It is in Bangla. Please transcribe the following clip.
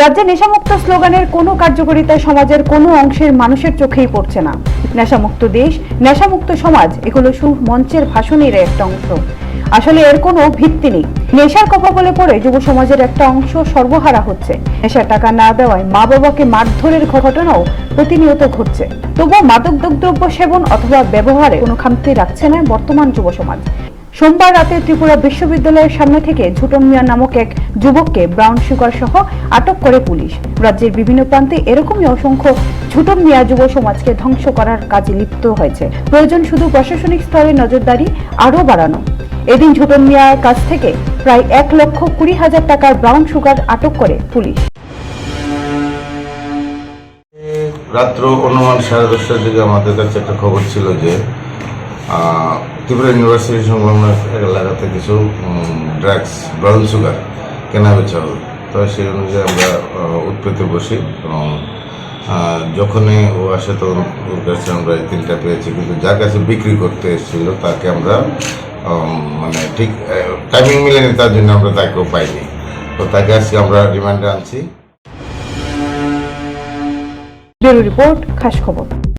রাজ্যে নেশামুক্ত স্লোগানের কোনো কার্যকারিতা সমাজের কোনো অংশের মানুষের চোখেই পড়ছে না। নেশামুক্ত দেশ, নেশামুক্ত সমাজ, এগুলো শুধু মঞ্চের ভাষণের একটা অংশ। আসলে এর কোনো ভিত্তি নেই। নেশার কপালে পড়ে যুব সমাজের একটা অংশ সর্বহারা হচ্ছে। নেশার টাকা না দেওয়ায় মা বাবাকে মারধরের ঘটনাও প্রতিনিয়ত ঘটছে। তবুও মাদক দ্রব্য সেবন অথবা ব্যবহারে কোনো খামতি রাখছে না বর্তমান যুব সমাজ। সোমবার রাতে ত্রিপুরা বিশ্ববিদ্যালয়ের সামনে থেকে ঝুটন মিয়া নামক এক যুবককে ব্রাউন সুগার সহ আটক করে পুলিশ। রাজ্যের বিভিন্ন প্রান্তে এরকমই অসংখ্য ঝুটন মিয়া যুব সমাজকে ধ্বংস করার কাজে লিপ্ত হয়েছে। প্রয়োজন শুধু প্রশাসনিক স্তরে নজরদারি আরও বাড়ানো। এদিন ঝুটন মিয়ার কাছ থেকে প্রায় এক লক্ষ কুড়ি হাজার টাকার ব্রাউন সুগার আটক করে পুলিশ। রাত্র অনুমান সাড়ে দশটার দিকে আমাদের কাছে একটা খবর ছিল যে ত্রিপুরা ইউনিভার্সিটি সংলগ্ন এলাকাতে কিছু ড্রাগস ব্রাউন সুগার কেনা বেচা হবে তো সেই অনুযায়ী আমরা উৎপেতে বসি এবং যখনই ও আসে তখন ওর কাছে আমরা এই তিনটা পেয়েছি। কিন্তু যার কাছে বিক্রি করতে এসেছিল, তাকে আমরা মানে ঠিক টাইমিং মিলেনি, তার জন্য আমরা তাকেও পাইনি। তো তাকে আজকে আমরা রিমান্ডে আনছি। রিপোর্ট, খাস খবর।